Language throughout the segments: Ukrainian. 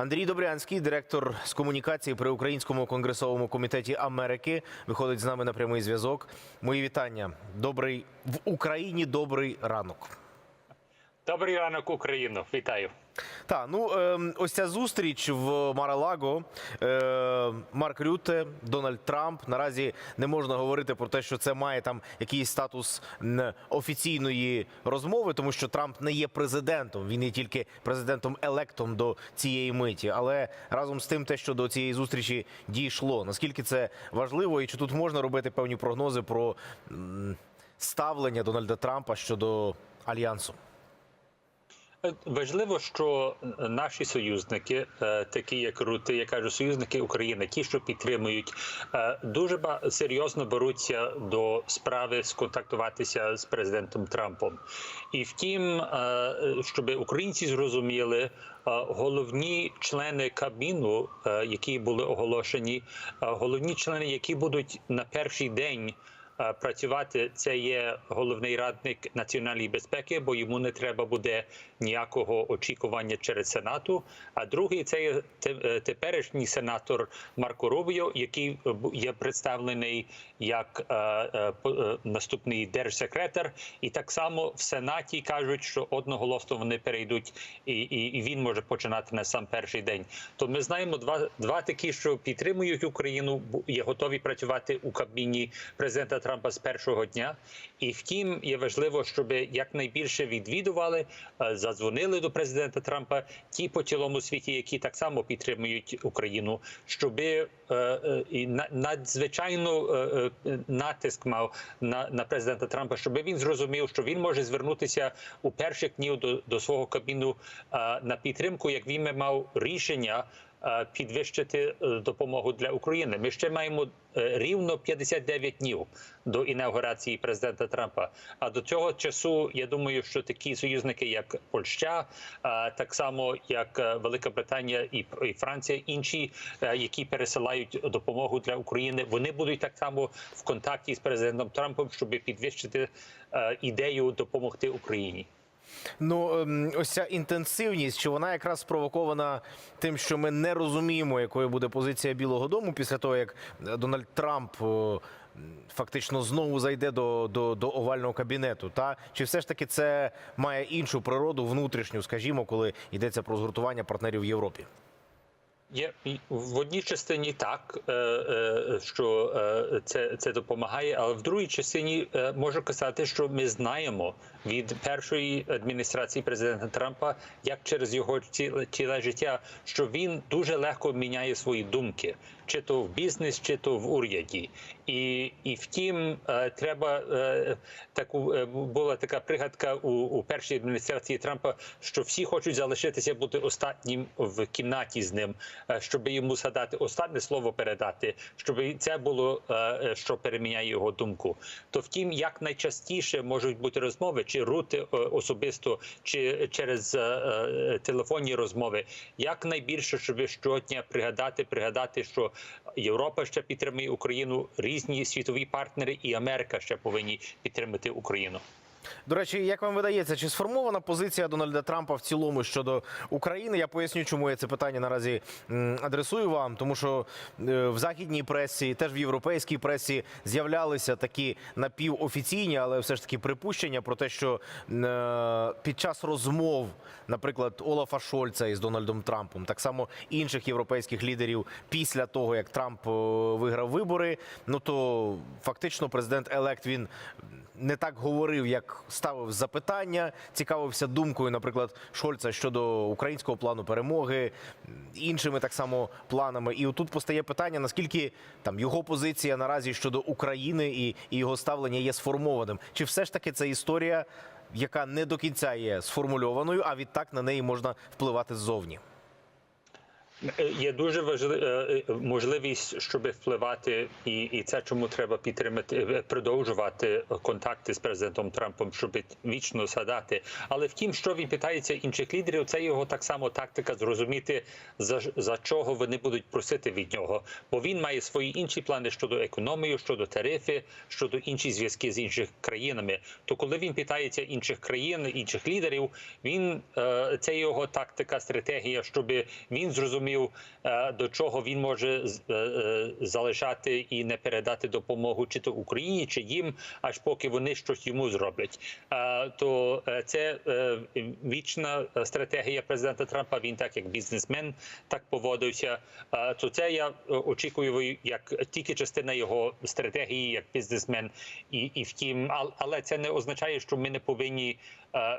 Андрій Добрянський, директор з комунікації при Українському конгресовому комітеті Америки, виходить з нами на прямий зв'язок. Мої вітання. Добрий в Україні. Добрий ранок. Добрий ранок, Україно. Вітаю. Так, ну ем, ось ця зустріч в Маралаго. Е, Марк Рютте, Дональд Трамп. Наразі не можна говорити про те, що це має там якийсь статус офіційної розмови, тому що Трамп не є президентом. Він є тільки президентом електом до цієї миті. Але разом з тим, те, що до цієї зустрічі дійшло, наскільки це важливо, і чи тут можна робити певні прогнози про ставлення Дональда Трампа щодо альянсу? Важливо, що наші союзники, е, такі як Рути, я кажу, союзники України, ті, що підтримують, е, дуже серйозно беруться до справи сконтактуватися з президентом Трампом. І втім, е, щоб українці зрозуміли, головні члени кабіну, е, які були оголошені, головні члени, які будуть на перший день. Е, Працювати це є головний радник національної безпеки, бо йому не треба буде ніякого очікування через сенату. А другий це є е, теперішній сенатор Марко Рубіо, який є представлений як е, наступний держсекретар. І так само в сенаті кажуть, що одноголосно вони перейдуть, і, і він може починати на сам перший день. То ми знаємо два, два такі, що підтримують Україну, є готові працювати у кабіні президента Трампа з першого дня. І втім, є важливо, щоб якнайбільше відвідували, е, задзвонили до президента Трампа ті по цілому світі, які так само підтримують Україну, щоб е, е, надзвичайно натиск мав на, президента Трампа, щоб він зрозумів, що він може звернутися у перших днів до, свого кабіну на підтримку, як він мав рішення підвищити е, допомогу для України. Ми ще маємо е, рівно 59 днів до інаугурації президента Трампа. А до цього часу я думаю, що такі союзники, як Польща, е, так само як е, Велика Британія і Франція, інші, е, які пересилають допомогу для України, вони будуть так само в контакті з президентом Трампом, щоб підвищити е, ідею допомогти Україні. Ну, ем, ось ця інтенсивність, чи вона якраз спровокована тим, що ми не розуміємо, якою буде позиція Білого Дому після того, як е, Дональд Трамп фактично знову зайде до, до, до овального кабінету. Та чи все ж таки це має іншу природу, внутрішню, скажімо, коли йдеться про згуртування партнерів в Європі? Є в одній частині так, е, е, що е, це, це допомагає, але в другій частині можу казати, що ми знаємо від першої адміністрації президента Трампа, як через його ціле життя, що він дуже легко міняє свої думки, чи то в бізнес, чи то в уряді. І, і втім, е, треба е, таку е, була така пригадка у, у першій адміністрації Трампа, що всі хочуть залишитися бути останнім в кімнаті з ним, щоб йому згадати останнє слово передати, щоб це було що переміняє його думку. То втім, як найчастіше можуть бути розмови, чи рути особисто, чи через телефонні розмови, як найбільше, щоб щодня пригадати, пригадати, що Європа ще підтримує Україну, різні світові партнери, і Америка ще повинні підтримати Україну. До речі, як вам видається, чи сформована позиція Дональда Трампа в цілому щодо України? Я поясню, чому я це питання наразі адресую вам, тому що е, в західній пресі, теж в європейській пресі з'являлися такі напівофіційні, але все ж таки припущення про те, що е, під час розмов, наприклад, Олафа Шольца із Дональдом Трампом, так само інших європейських лідерів після того, як Трамп е, виграв вибори, ну то фактично президент Елект він не так говорив, як ставив запитання, цікавився думкою, наприклад, Шольца щодо українського плану перемоги, іншими так само планами. І отут постає питання, наскільки там його позиція наразі щодо України і, і його ставлення є сформованим. Чи все ж таки це історія, яка не до кінця є сформульованою, а відтак на неї можна впливати ззовні? Є дуже важлива можливість, щоб впливати, і, і це чому треба підтримати, е, продовжувати контакти з президентом Трампом, щоб вічно згадати. Але втім, що він питається інших лідерів, це його так само тактика зрозуміти за, за чого вони будуть просити від нього. Бо він має свої інші плани щодо економії, щодо тарифи, щодо інші зв'язки з інших країнами. То коли він питається інших країн, інших лідерів, він е, це його тактика, стратегія, щоб він зрозумів, е, до чого він може е, е, залишати і не передати допомогу чи то Україні, чи їм, аж поки вони щось йому зроблять. То це вічна стратегія президента Трампа. Він так як бізнесмен так поводився. То це я очікую як тільки частина його стратегії як бізнесмен. І, і втім, ал- але це не означає, що ми не повинні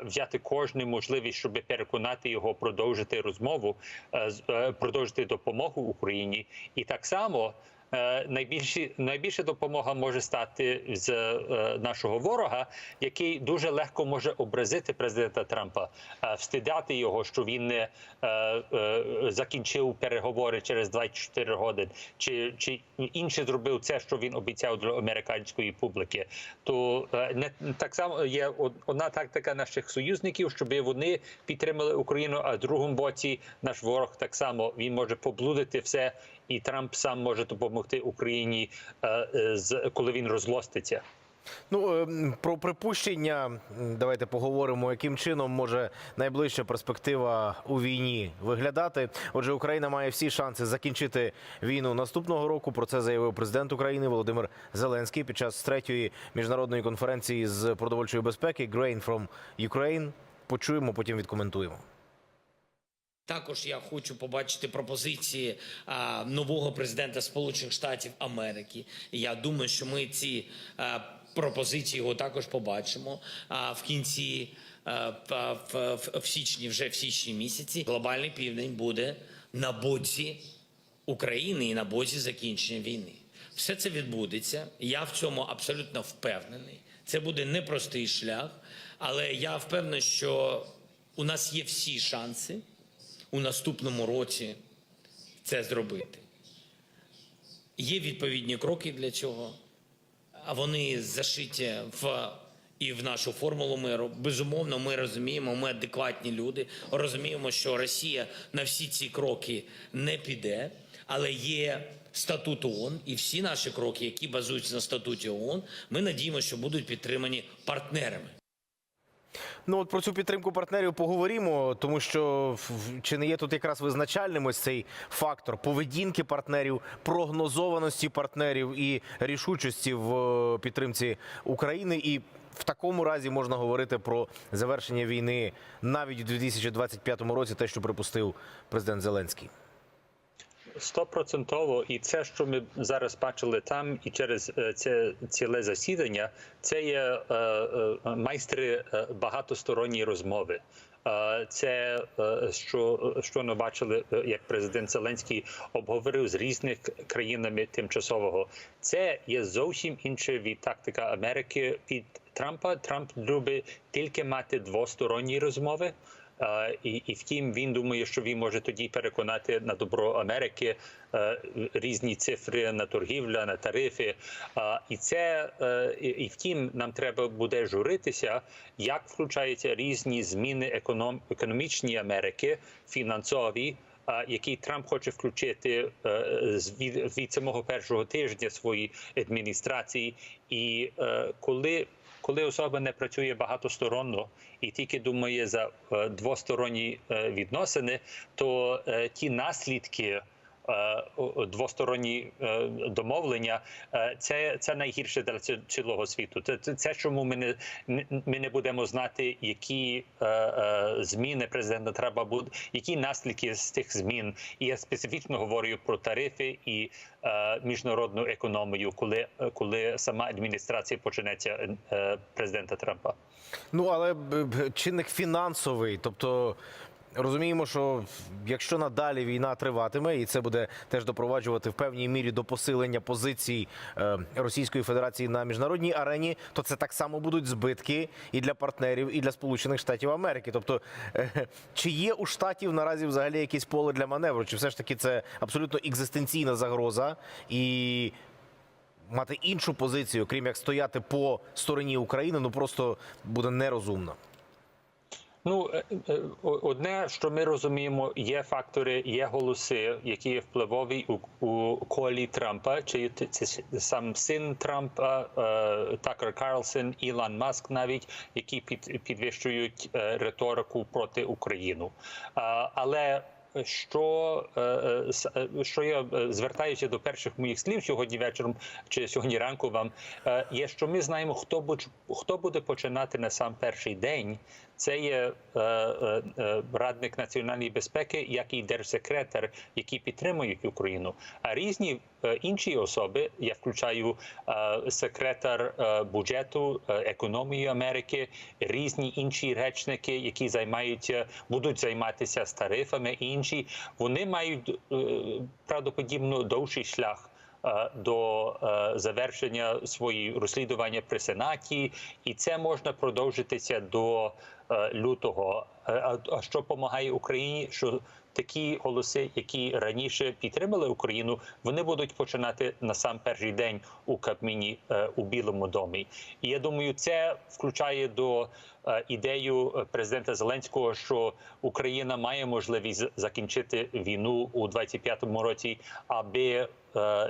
взяти кожну можливість, щоб переконати його продовжити розмову, е, е, продовжити допомогу Україні, і так само. Е, Найбільші найбільша допомога може стати з е, нашого ворога, який дуже легко може образити президента Трампа, е, встидати його, що він не закінчив переговори через 24 години, чи, чи інше зробив це, що він обіцяв для американської публіки. То не так само є одна тактика наших союзників, щоб вони підтримали Україну. А в другому боці наш ворог так само він може поблудити все, і Трамп сам може допомогти Україні, е, е, коли він розлоститься. Ну е, про припущення давайте поговоримо, яким чином може найближча перспектива у війні виглядати. Отже, Україна має всі шанси закінчити війну наступного року. Про це заявив президент України Володимир Зеленський під час третьої міжнародної конференції з продовольчої безпеки Grain from Ukraine. Почуємо, потім відкоментуємо. Також я хочу побачити пропозиції а, нового президента Сполучених Штатів Америки. Я думаю, що ми ці а, пропозиції його також побачимо а, в кінці а, в, в, в, січні, вже в січні місяці. Глобальний південь буде на боці України і на боці закінчення війни. Все це відбудеться. Я в цьому абсолютно впевнений. Це буде непростий шлях, але я впевнений, що у нас є всі шанси у наступному році це зробити. Є відповідні кроки для цього, а вони зашиті в і в нашу формулу миру. Безумовно, ми розуміємо, ми адекватні люди, розуміємо, що Росія на всі ці кроки не піде, але є статут ООН, і всі наші кроки, які базуються на статуті ООН, ми надіємося, що будуть підтримані партнерами. Ну от про цю підтримку партнерів поговоримо, тому що чи не є тут якраз визначальним ось цей фактор поведінки партнерів, прогнозованості партнерів і рішучості в е, підтримці України. І в такому разі можна говорити про завершення війни навіть у 2025 році, те, що припустив президент Зеленський. Стопроцентово, і це, що ми зараз бачили там, і через е, це ціле засідання, це є е, е, майстри е, багатосторонньої розмови. Е, Це що, що ми бачили, як президент Зеленський обговорив з різних країнами тимчасового. Це є зовсім інше від тактика Америки від Трампа. Трамп любить тільки мати двосторонні розмови. І, і втім, він думає, що він може тоді переконати на добро Америки е, різні цифри на торгівля, на тарифи. І це е, і, втім, нам треба буде журитися, як включаються різні зміни економ, економічні Америки, фінансові. Які Трамп хоче включити е, від, самого першого тижня своєї адміністрації, і коли коли особа не працює багатосторонно і тільки думає за е, двосторонні е, відносини, то е, ті наслідки. Е, Двосторонні е, домовлення е, це, це найгірше для ці- цілого світу. Це, це, чому ми не ми не будемо знати, які зміни президента треба буде, які наслідки з тих змін. І я специфічно говорю про тарифи і міжнародну економію, коли, коли сама адміністрація почнеться президента Трампа. Ну але чинник фінансовий, тобто Розуміємо, що якщо надалі війна триватиме, і це буде теж допроваджувати в певній мірі до посилення позицій е, Російської Федерації на міжнародній арені, то це так само будуть збитки і для партнерів, і для Сполучених Штатів Америки. Тобто, е, чи є у штатів наразі взагалі якесь поле для маневру, чи все ж таки це абсолютно екзистенційна загроза і. Мати іншу позицію, крім як стояти по стороні України, ну просто буде нерозумно. Ну е, е, одне, що ми розуміємо, є фактори, є голоси, які є впливові у, у колі Трампа, чи це сам син Трампа, е, Такер Карлсон, Ілон Маск, навіть які під, підвищують риторику проти України. Але що, е, е, е, що я звертаюся до перших моїх слів сьогодні вечором чи сьогодні ранку вам, є, що ми знаємо, хто буде, хто буде починати на сам перший день. Це є радник національної безпеки, як і держсекретар, які підтримують Україну. А різні інші особи, я включаю е, секретар е, бюджету, е, економії Америки, різні інші речники, які займаються, будуть займатися з тарифами, інші вони мають правдоподібно довший шлях до завершення свої розслідування при сенаті, і це можна продовжитися до лютого. А що допомагає Україні? Що такі голоси, які раніше підтримали Україну, вони будуть починати на сам перший день у Кабміні е, у Білому домі. І я думаю, це включає до е, ідею президента Зеленського, що Україна має можливість закінчити війну у 25-му році, аби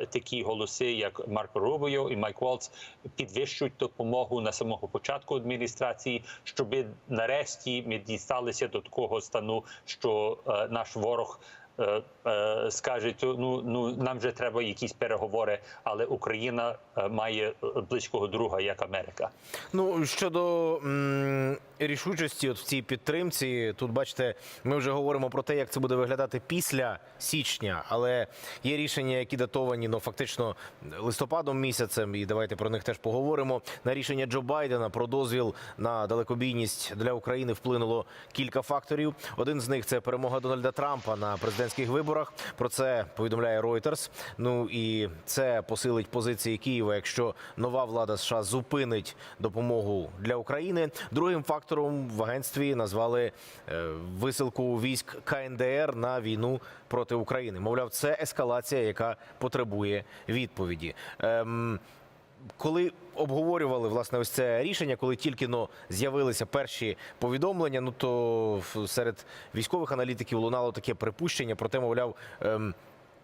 такі голоси, як Марко Рубіо і Майк Волц, підвищують допомогу на самого початку адміністрації, щоб нарешті ми дісталися до такого стану, що е, наш ворог. е, е, Скаже, ну ну нам вже треба якісь переговори, але Україна е, має е, близького друга як Америка. Ну щодо рішучості, от в цій підтримці, тут бачите, ми вже говоримо про те, як це буде виглядати після січня, але є рішення, які датовані ну фактично листопадом місяцем, і давайте про них теж поговоримо. На рішення Джо Байдена про дозвіл на далекобійність для України вплинуло кілька факторів. Один з них це перемога Дональда Трампа на президентських виборах. Про це повідомляє Reuters. Ну і це посилить позиції Києва, якщо нова влада США зупинить допомогу для України. Другим фактором в агентстві назвали е, висилку військ КНДР на війну проти України. Мовляв, це ескалація, яка потребує відповіді. Ем, коли обговорювали власне ось це рішення, коли тільки но з'явилися перші повідомлення, ну то серед військових аналітиків лунало таке припущення про те, мовляв, ем,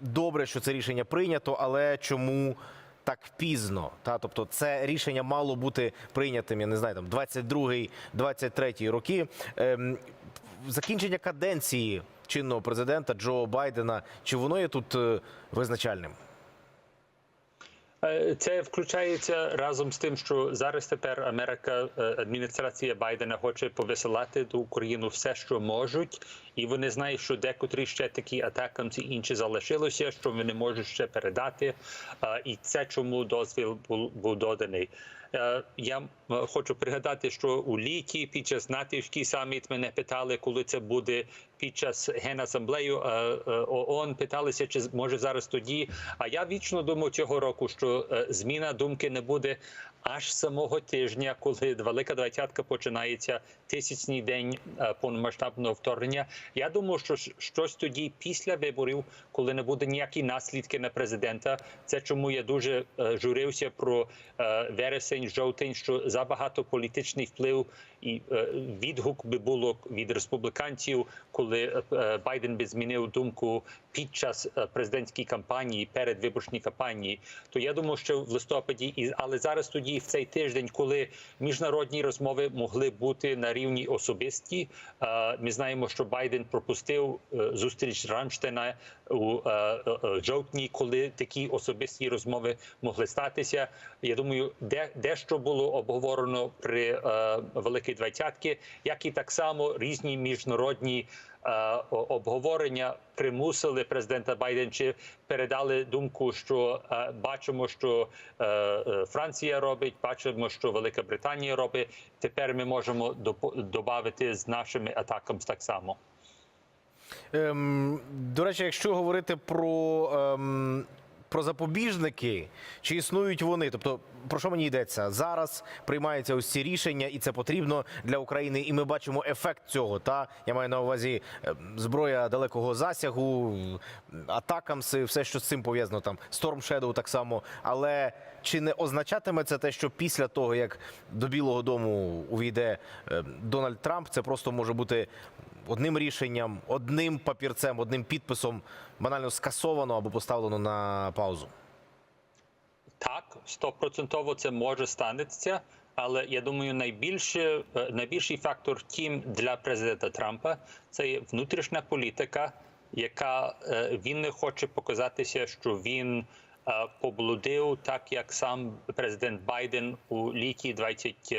добре, що це рішення прийнято, але чому? Так пізно, та тобто це рішення мало бути прийнятим, я не знаю, там 22-й, 23-й роки. Ем, закінчення каденції чинного президента Джо Байдена, чи воно є тут е, визначальним? Е, Це включається разом з тим, що зараз тепер Америка, е, адміністрація Байдена хоче повисилати до України все, що можуть, і вони знають, що декотрі ще такі атакамці інші залишилося, що вони можуть ще передати. Е, І це чому дозвіл був доданий. Е, Я хочу пригадати, що у літі під час натівський саміт мене питали, коли це буде під час генасамблею е, е, ООН. Питалися, чи може зараз тоді. А я вічно думав цього року, що е, зміна думки не буде аж самого тижня, коли велика двадцятка починається тисячний день е, повномасштабного вторгнення. Я думаю, що щось тоді після виборів, коли не буде ніякі наслідки на президента. Це чому я дуже е, журився про е, вересень, жовтень, що забагато політичний вплив і відгук би було від республіканців, коли Байден би змінив думку під час е, президентської кампанії, перед виборчої кампанії. То я думаю, що в листопаді, але зараз тоді в цей тиждень, коли міжнародні розмови могли бути на рівні особисті, е, ми знаємо, що Байден пропустив е, зустріч Рамштена у жовтні, коли такі особисті розмови могли статися. Я думаю, де дещо було обговорено при Великій Двадцятки, як і так само різні міжнародні обговорення примусили президента Байден чи передали думку, що е, бачимо, що е, е, Франція робить, бачимо, що Велика Британія робить. Тепер ми можемо додати з нашими атаками так само. Ем, до речі, якщо говорити про, ем, про запобіжники, чи існують вони? Тобто, про що мені йдеться? Зараз приймаються ось ці рішення, і це потрібно для України. І ми бачимо ефект цього. Та я маю на увазі ем, зброя далекого засягу, атакамси, все, що з цим пов'язано, там Storm Shadow так само. Але чи не означатиме це те, що після того, як до Білого Дому увійде ем, Дональд Трамп, це просто може бути одним рішенням, одним папірцем, одним підписом банально скасовано або поставлено на паузу. Так, стопроцентово це може станеться, але я думаю, найбільше, е, найбільший фактор тім для президента Трампа це є внутрішня політика, яка е, він не хоче показатися, що він поблудив, так як сам президент Байден у літі 20, е,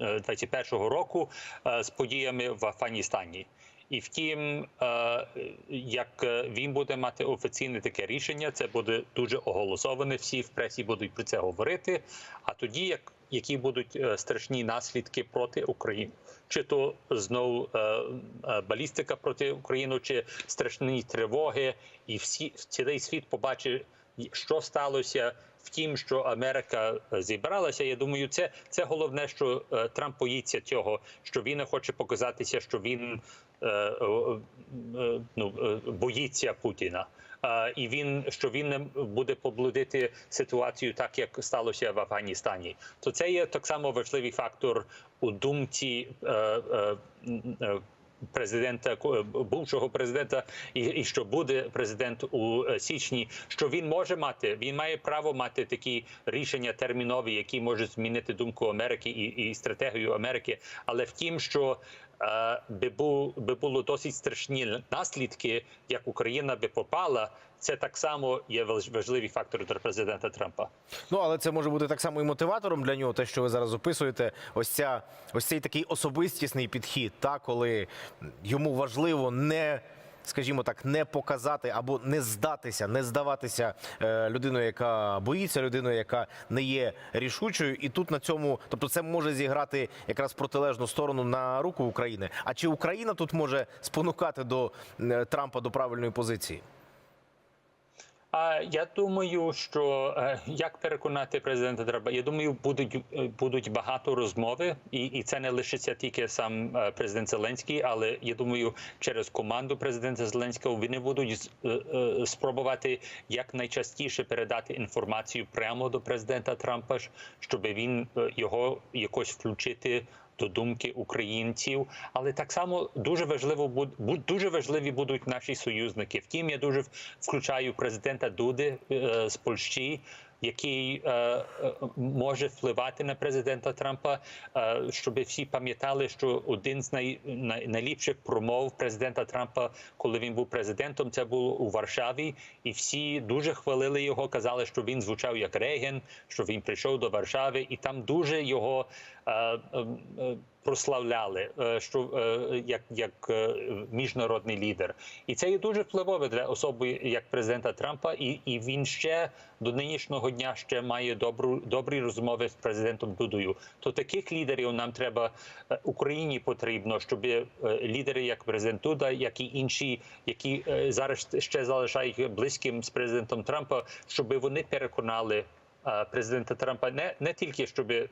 е, 21 року е, з подіями в Афганістані. І втім, е, як е, він буде мати офіційне таке рішення, це буде дуже оголосоване. Всі в пресі будуть про це говорити. А тоді, як які будуть е, страшні наслідки проти України, чи то знову е, е, балістика проти України, чи страшні тривоги, і всі цілий світ побачить, що сталося. Втім, що Америка зібралася, я думаю, це, це головне, що Трамп боїться цього, що він не хоче показатися, що він ну, боїться Путіна. І він що він не буде поблудити ситуацію, так як сталося в Афганістані. То це є так само важливий фактор у думці е, е, президента бувшого президента, і, і що буде президент у е, січні. Що він може мати? Він має право мати такі рішення термінові, які можуть змінити думку Америки і, і стратегію Америки. Але втім, що би був би було досить страшні наслідки, як Україна би попала. Це так само є важ- важливий фактор для президента Трампа. Ну але це може бути так само і мотиватором для нього, те, що ви зараз описуєте. Ось ця ось цей такий особистісний підхід, та коли йому важливо не. Скажімо так, не показати або не здатися, не здаватися е, людиною, яка боїться, людиною, яка не є рішучою, і тут на цьому, тобто, це може зіграти якраз протилежну сторону на руку України. А чи Україна тут може спонукати до е, Трампа до правильної позиції? А я думаю, що е, як переконати президента Трампа, я думаю, будуть е, будуть багато розмови, і, і це не лишиться тільки сам е, президент Зеленський, але я думаю, через команду президента Зеленського вони будуть спробувати якнайчастіше передати інформацію прямо до президента Трампа, щоб він його якось включити до думки українців, але так само дуже важливо дуже важливі будуть наші союзники. Втім, я дуже включаю президента Дуди е, з Польщі. Який е, е, може впливати на президента Трампа, е, щоб всі пам'ятали, що один з най, най, найліпших промов президента Трампа, коли він був президентом, це було у Варшаві, і всі дуже хвалили його. Казали, що він звучав як Реген, що він прийшов до Варшави, і там дуже його прославляли, е, що е, як, як е, міжнародний лідер, і це є дуже впливове для особи як президента Трампа, і, і він ще до нинішнього дня ще має добру добрі розмови з президентом Дудою. То таких лідерів нам треба е, Україні потрібно, щоб е, лідери, як президент Дуда, як і інші, які е, зараз ще залишають близьким з президентом Трампа, щоб вони переконали е, президента Трампа не, не тільки щоб е,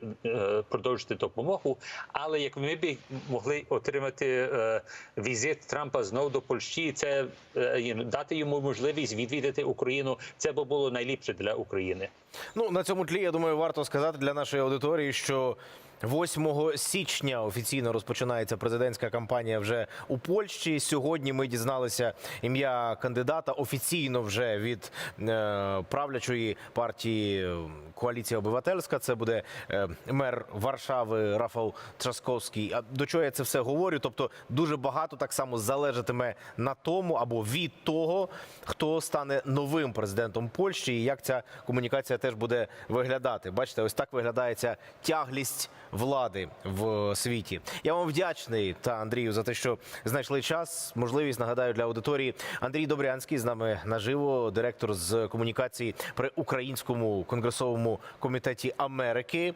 продовжити допомогу, але як ми б могли отримати е, візит Трампа знову до Польщі, це е, дати йому можливість відвідати Україну. Це б було найліпше для України. Ну на цьому тлі я думаю, варто сказати для нашої аудиторії, що 8 січня офіційно розпочинається президентська кампанія вже у Польщі. Сьогодні ми дізналися ім'я кандидата офіційно вже від е, правлячої партії е, Коаліція Обивательська. Це буде е, мер Варшави Рафал Трасковський. А до чого я це все говорю? Тобто дуже багато так само залежатиме на тому або від того, хто стане новим президентом Польщі, і як ця комунікація теж буде виглядати. Бачите, ось так виглядає ця тяглість влади в світі. Я вам вдячний та Андрію за те, що знайшли час. Можливість нагадаю для аудиторії. Андрій Добрянський з нами наживо, директор з комунікації при українському конгресовому комітеті Америки.